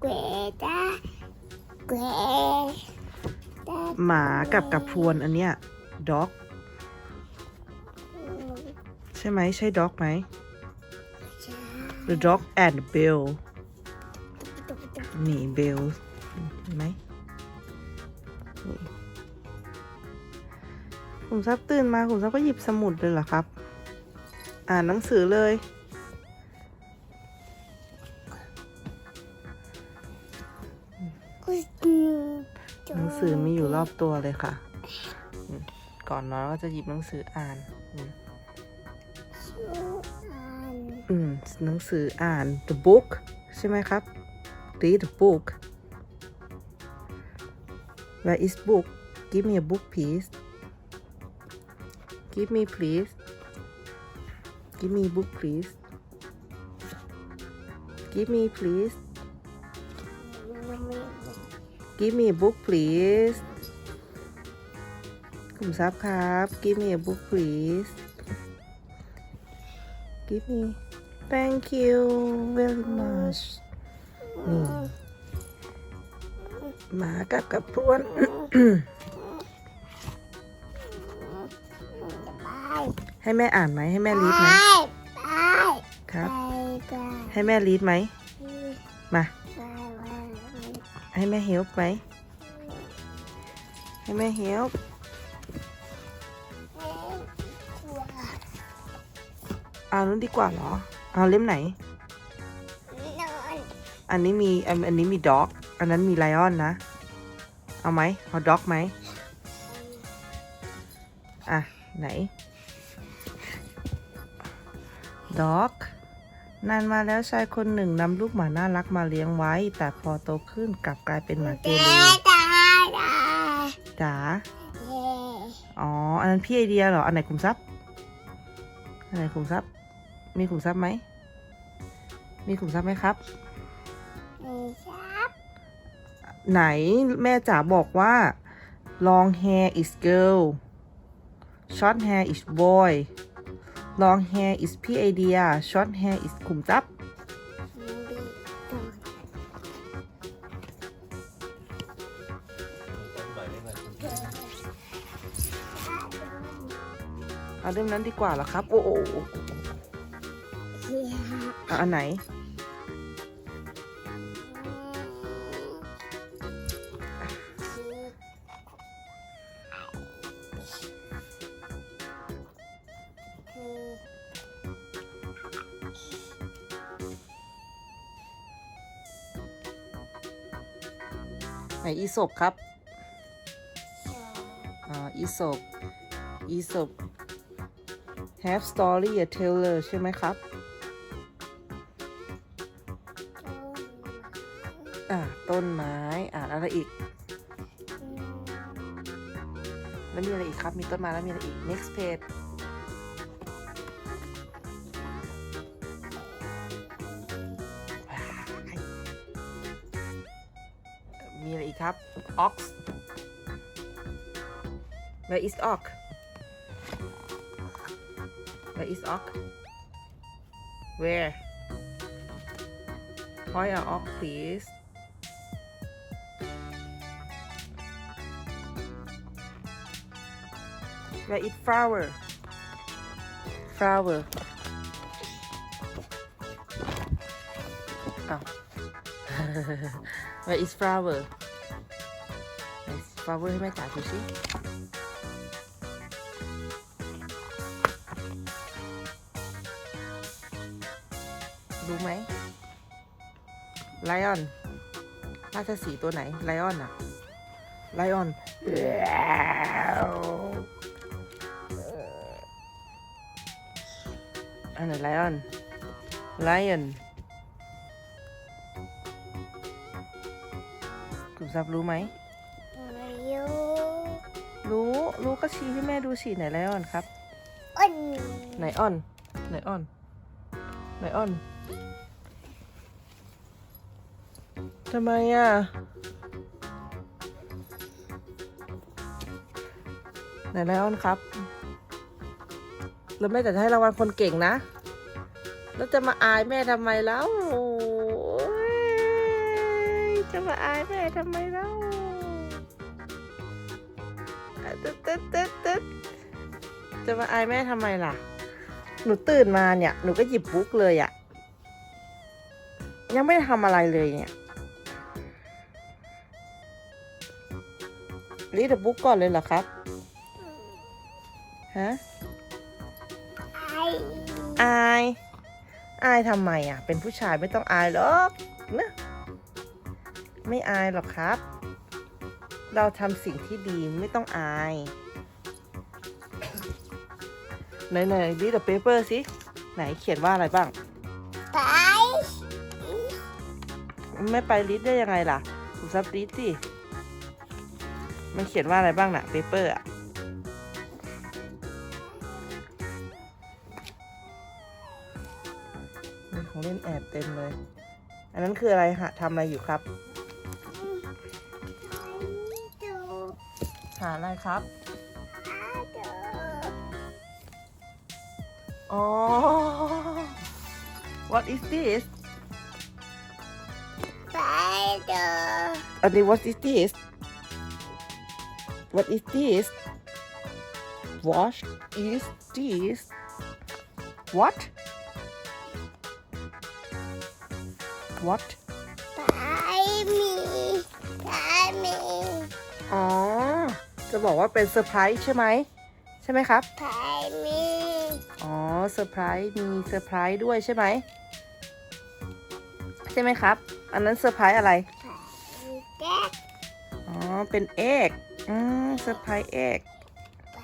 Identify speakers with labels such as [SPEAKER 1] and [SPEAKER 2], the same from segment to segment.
[SPEAKER 1] เกวตาเกวตา
[SPEAKER 2] หมากับกับพรวนอันเนี้ย dog ใช่ไหมใช่ dog ไหม the dog and bell นี่ bell เห็นไหมนี่ขุมทรัพย์ตื่นมาขุมทรัพย์ก็หยิบสมุดเลยเหรอครับ อ่านหนังสือเลย หนังสือมีอยู่รอบตัวเลยค่ะอืมก่อนนอนก็จะหยิบหนังสืออ่านอืมอืมหนังสืออ่าน the book ใช่ไหมครับ read the book where is book give me a book please give me please give me book please give me please give me a book please คุณทรัพย์ครับ give me a book please give me thank you very much นี่หมากับกับพรวนให้แม่อ่านไหมให้แม่รีดไหมครับ ให้แม่รีดไหมมา ให้แม่เฮลป์ไหมให้แม่เฮลป์เอานู้นดีกว่าเหรอ เอาเล่มไหน อันนี้มี อันอันนี้มีด็อก อันนั้นมีไลออนนะ เอาไหมเอาด็อกไหมอะ ไหนด็อก นานมาแล้วชายคนหนึ่งนำลูกหมาน่ารักมาเลี้ยงไว้ แต่พอโตขึ้นกลับกลายเป็นหมาเกเรจ๋าอ๋อ อันนั้นพี่ไอเดียเหรอ อันไหนขุมทรัพย์ อันไหนขุมทรัพย์ มีขุมทรัพย์ไหม มีขุมทรัพย์ไหมครับไหนแม่จ๋าบอกว่า long hair is girl short hair is boy long hair is พี่ไอเดีย short hair is ขุมทรัพย์ เอาเรื่องนั้นดีกว่าเหรอครับ โอ้โอ้โอ้เอาอันไหน ไหนอีศบครับอ่าอีศบอีศบ have story a teller ใช่ไหมครับ อ่าต้นไม้ อ่านอะไรอีก แล้วมีอะไรอีกครับ มีต้นไม้แล้วมีอะไรอีก next page ครับ ox where is ox where is ox where point a ox please where is flower flower อ้าว where is flower Where is flower ให้แม่จ๋าดูสิรู้ไหมไลออนราชสีตัวไหนไลออนอะไลออนอันไหนไลออนไลออนคุณทราบรู้ไหม รู้ รู้ก็ชี้ให้แม่ดูสิไหนไลออนครับไหนออนไหนออน ไหนออนทำไมอะ ไหนไลออนครับ แล้วแม่จะให้รางวัลคนเก่งนะ แล้วจะมาอายแม่ทำไมแล้วโอ้ยมาอายแม่ทำไม ตึ๊ดตึ๊ดตึ๊ดจะมาอายแม่ทำไมล่ะ หนูตื่นมาเนี่ย หนูก็หยิบบุ๊กเลยอะยังไม่ทำอะไรเลยเนี่ยรีดบุ๊กก่อนเลยเหรอครับ ฮะ
[SPEAKER 1] อา
[SPEAKER 2] ย อายทำไมอะ เป็นผู้ชายไม่ต้องอายหรอกนะ ไม่อายหรอกครับ เราทำสิ่งที่ดีไม่ต้องอายไหนไหนรีดเปเปอร์สิ ไหนเขียนว่าอะไรบ้าง
[SPEAKER 1] ไป
[SPEAKER 2] ไม่ไปรีดได้ยังไงล่ะดูซับรีดสิ มันเขียนว่าอะไรบ้างน่ะเปเปอร์อะมีของเล่นแอบเต็มเลย อันนั้นคืออะไรฮะทำอะไรอยู่ครับ หาอะไรครับ
[SPEAKER 1] ดู
[SPEAKER 2] อ๋อ what is this
[SPEAKER 1] ไปดู
[SPEAKER 2] อันนี้ what is this what is this what is this what what จะบอกว่าเป็นเซอร์ไพรส์ใช่ไหมใช่ไหมครับ
[SPEAKER 1] ไปมี
[SPEAKER 2] อ๋อเซอร์ไพรส์มีเซอร์ไพรส์ด้วยใช่ไหมใช่ไหมครับ อันนั้นเซอร์ไพรส์อะไร
[SPEAKER 1] แก๊ก
[SPEAKER 2] อ๋อ เป็นเอกอืมเซอร์ไพรส์เอก
[SPEAKER 1] ไป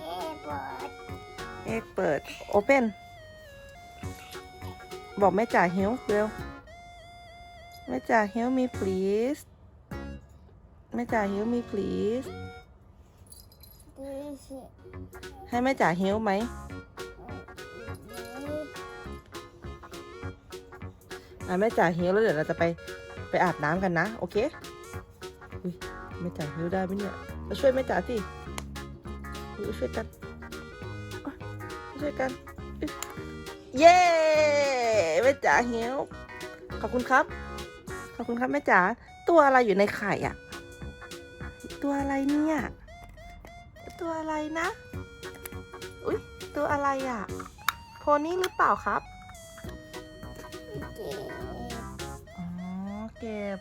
[SPEAKER 1] เอ้บอด
[SPEAKER 2] เอกเปิดโอเพนบอกแม่จ๋าหิวเร็วแม่จ๋าหิวมี please แม่จ๋าหิวมี please
[SPEAKER 1] ดีสิ
[SPEAKER 2] ให้แม่จ๋าหิวไหม อะแม่จ๋าหิวแล้วเดี๋ยวเราจะไปไปอาบน้ำกันนะ โอเคอุ้ยแม่จ๋าหิวได้ไหมเนี่ยมาช่วยแม่จ๋าสิอุ๊ยช่วยกันอะมาช่วยกันอุ๊ยเย้แม่จ๋าหิวขอบคุณครับ ขอบคุณครับแม่จ๋าตัวอะไรอยู่ในไข่อะ ตัวอะไรเนี่ย ตัวอะไรนะ อุ้ยตัวอะไรอะโพนี่หรือเปล่าครับ
[SPEAKER 1] เจ็บ
[SPEAKER 2] อ๋อ เก็บ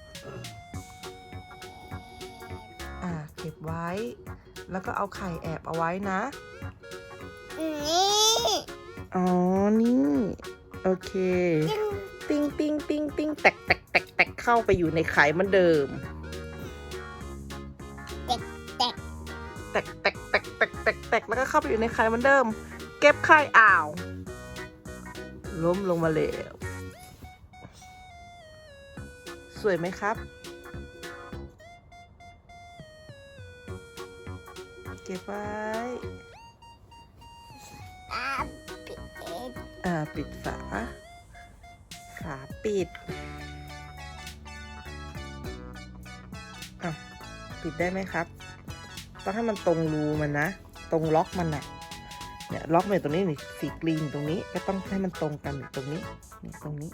[SPEAKER 2] อ่า เก็บไว้ แล้วก็เอาไข่แอบเอาไว้นะ
[SPEAKER 1] นี่
[SPEAKER 2] อ๋อ นี่ โอเค ติ้งติ้งติ้งติ้งแตกแตกแตกแตกเข้าไปอยู่ในไข่เหมันเดิม
[SPEAKER 1] กแตก
[SPEAKER 2] แตกแตกแตกแตกแล้วก็เข้าไปอยู่ในไข่เหมันเดิม เก็บไข่อ่าว ล้มลงมาแล้วสวยไหมครับ เก็บไว้
[SPEAKER 1] ปิด
[SPEAKER 2] อ่าปิดฝา ฝาปิดอะปิดได้ไหมครับ ต้องให้มันตรงรูมันนะ ตรงล็อกมันน่ะเนี่ยล็อกมันอยู่ตรงนี้นี่สีกรีนตรงนี้ก็ต้องให้มันตรงกันตรงนี้นี่ตรงนี้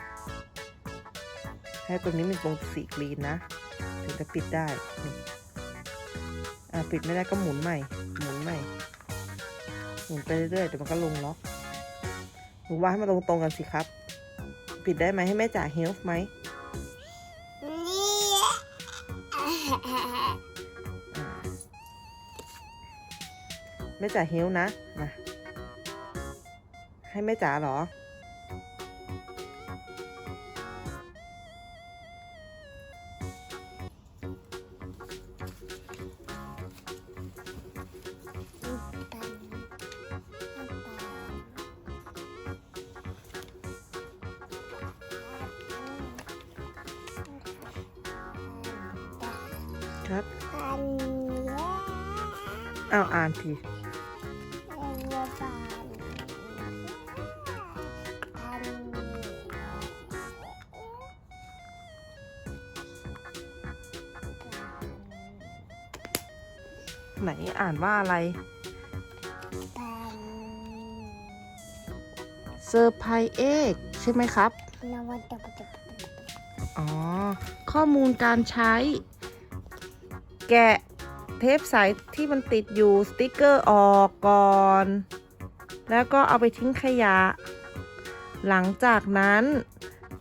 [SPEAKER 2] ให้ตรงนี้มันตรงสีกรีนนะ ถึงจะปิดได้นี่อ่าปิดไม่ได้ก็หมุนใหม่ หมุนใหม่ หมุนไปเรื่อยๆเดี๋ยวมันก็ลงล็อกหนูว่าให้มันตรงๆกันสิครับ ปิดได้ไหมให้แม่จ๋าเฮลฟ์ไหม แม่จ๋าเฮลฟ์นะมาให้แม่จ๋าเหรอ ครับ
[SPEAKER 1] ปันแย่
[SPEAKER 2] เอาอ่านทีานว่าอะไร
[SPEAKER 1] ปัน
[SPEAKER 2] เซอร์ไพรส์เอ็กใช่ไหมครับ
[SPEAKER 1] นวัตกรรม
[SPEAKER 2] อ๋อ ข้อมูลการใช้ แกะเทปใสที่มันติดอยู่สติกเกอร์ออกก่อน แล้วก็เอาไปทิ้งขยะ หลังจากนั้น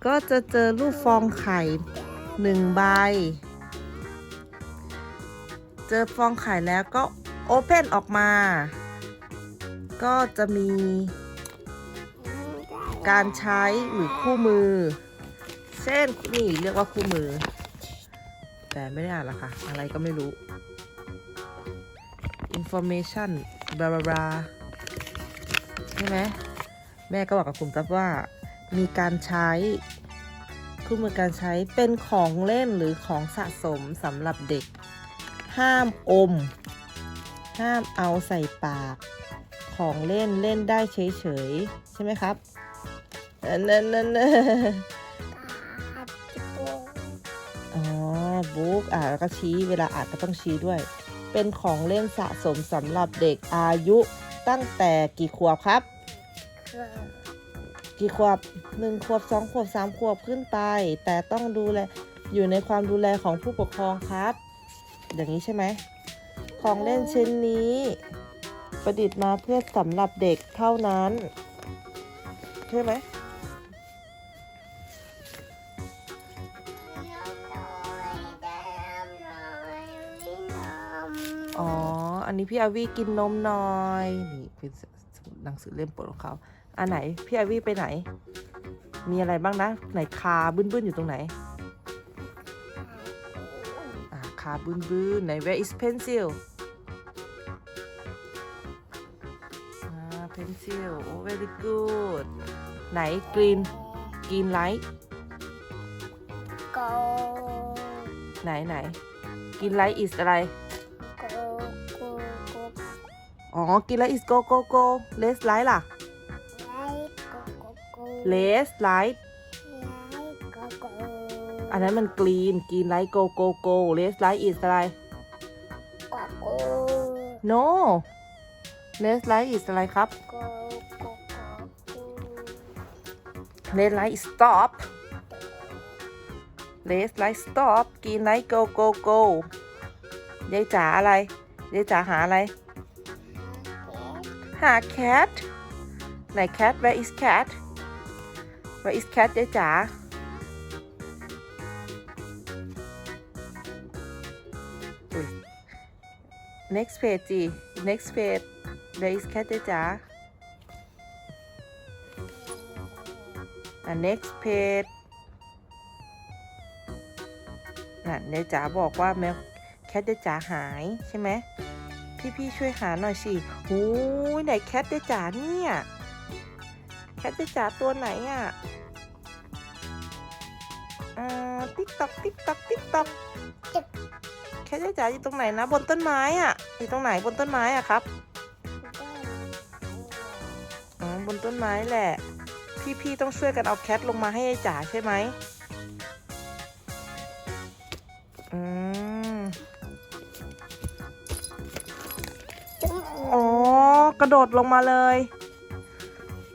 [SPEAKER 2] ก็จะเจอรูปฟองไข่หนึ่งใบ เจอฟองไข่แล้วก็ โอเพนออกมา ก็จะมีการใช้หรือคู่มือ เช่นนี่เรียกว่าคู่มือ แต่ไม่ได้อ่านหรอกค่ะ อะไรก็ไม่รู้ information บลาบลาใช่ไหมแม่ก็บอกกับกลุ่มทับว่า มีการใช้คู่มือการใช้เป็นของเล่นหรือของสะสมสำหรับเด็ก ห้ามอม ห้ามเอาใส่ปาก ของเล่นเล่นได้เฉยๆ ใช่ไหมครับนั่นนั่นนั่นอ๋อบุ๊กอ่านแล้วก็ชี้เวลาอ่านก็ต้องชี้ด้วย เป็นของเล่นสะสมสำหรับเด็กอายุตั้งแต่กี่ขวบครับ กี่ขวบหนึ่งขวบสองขวบสามขวบขึ้นไป แต่ต้องดูแลอยู่ในความดูแลของผู้ปกครองครับ อย่างนี้ใช่ไหม ของเล่นชิ้นนี้ ประดิษฐ์มาเพื่อสำหรับเด็กเท่านั้น ใช่ไหมอ๋อ อันนี้พี่อาวีกินนมหน่อย นี่เป็นหนังสือเล่มโปรดของเขาอันไหน พี่อาวีไปไหน มีอะไรบ้างนะ ไหนคาบึ้นๆอยู่ตรงไหน อ่าคาบึ้นๆไหน where is pencil อ่า pencil โอ้ very good ไหน green green light
[SPEAKER 1] โก
[SPEAKER 2] ไหนไหน green light is อะไร
[SPEAKER 1] โกโกโก
[SPEAKER 2] อ๋อ green light is go go go less light ล่ะ
[SPEAKER 1] ไลโกโกโก
[SPEAKER 2] less light
[SPEAKER 1] ไลโกโก
[SPEAKER 2] อันนั้นมันกรีนกรีนไลท์โกโกโกเลสไลท์อิสอะไร
[SPEAKER 1] โกโก
[SPEAKER 2] no เลสไลท์อิสอะไรครับ
[SPEAKER 1] โกโกโก
[SPEAKER 2] เลสไลท์ stop เลสไลท์ stop กรีนไลท์โกโกโกยายจ๋าอะไรยายจ๋าหาอะไร หา cat ไหน cat where is cat where is cat ยายจ๋า next page จี next page where is cat จ๋า next page น่ะยายจ๋าบอกว่าแมวแคทยายจ๋าหายใช่ไหมพี่ๆช่วยหาหน่อยสิโอ้ยไหนแคทยายจ๋าเนี่ยแคทยายจ๋าตัวไหนอะอ่าติ๊กตอกติ๊กตอกติ๊กตอก แคทยาจ๋าอยู่ตรงไหนนะ บนต้นไม้อะอยู่ตรงไหนบนต้นไม้อะครับอ๋อบนต้นไม้แหละ พี่ๆต้องช่วยกันเอาแคทลงมาให้ยายจ๋าใช่ไหมอืมอ๋อกระโดดลงมาเลย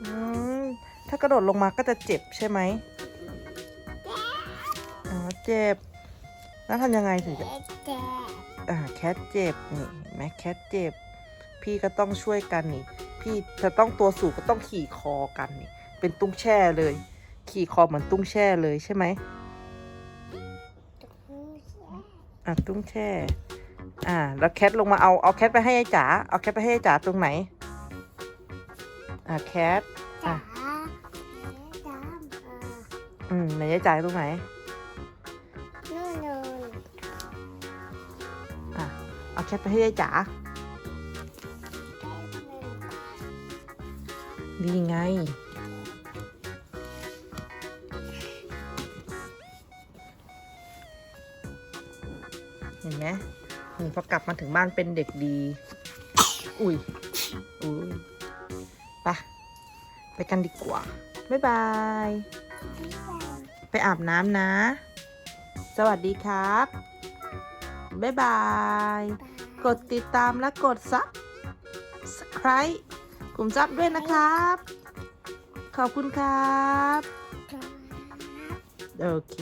[SPEAKER 2] อืมถ้ากระโดดลงมาก็จะเจ็บใช่ไหมอ๋อเจ็บ แล้วทำยังไงถึงจะ
[SPEAKER 1] แก
[SPEAKER 2] อ่าแคทเจ็บนี่เห็นไหมแคทเจ็บ พี่ก็ต้องช่วยกันนี่ พี่จะต้องตัวสูงก็ต้องขี่คอกันนี่ เป็นตุ้งแช่เลย ขี่คอเหมือนตุ้งแช่เลยใช่ไหมอะตุ้งแช่ อ่า แล้วแคทลงมาเอาเอาแคทไปให้ยายจ๋าเอาแคทไปให้ยายจ๋าตรงไหน อ่าแคท
[SPEAKER 1] จ๋า
[SPEAKER 2] อะ
[SPEAKER 1] ตาม
[SPEAKER 2] อืมไหนยายจ๋าอยู่ตรงไหน
[SPEAKER 1] นู่
[SPEAKER 2] แคทไปให้ยายจ๋านี่ไง เห็นไหมหนี่พอกลับมาถึงบ้านเป็นเด็กดี อุ้ย อุ้ยไปไปกันดีกว่า บ๊ายบาย ไปอาบน้ำนะ สวัสดีครับ บ๊ายบาย กดติดตามและกดซับสไครต์กลุ่มซับด้วยนะครับ ขอบคุณครับ
[SPEAKER 1] ครับ
[SPEAKER 2] โอเค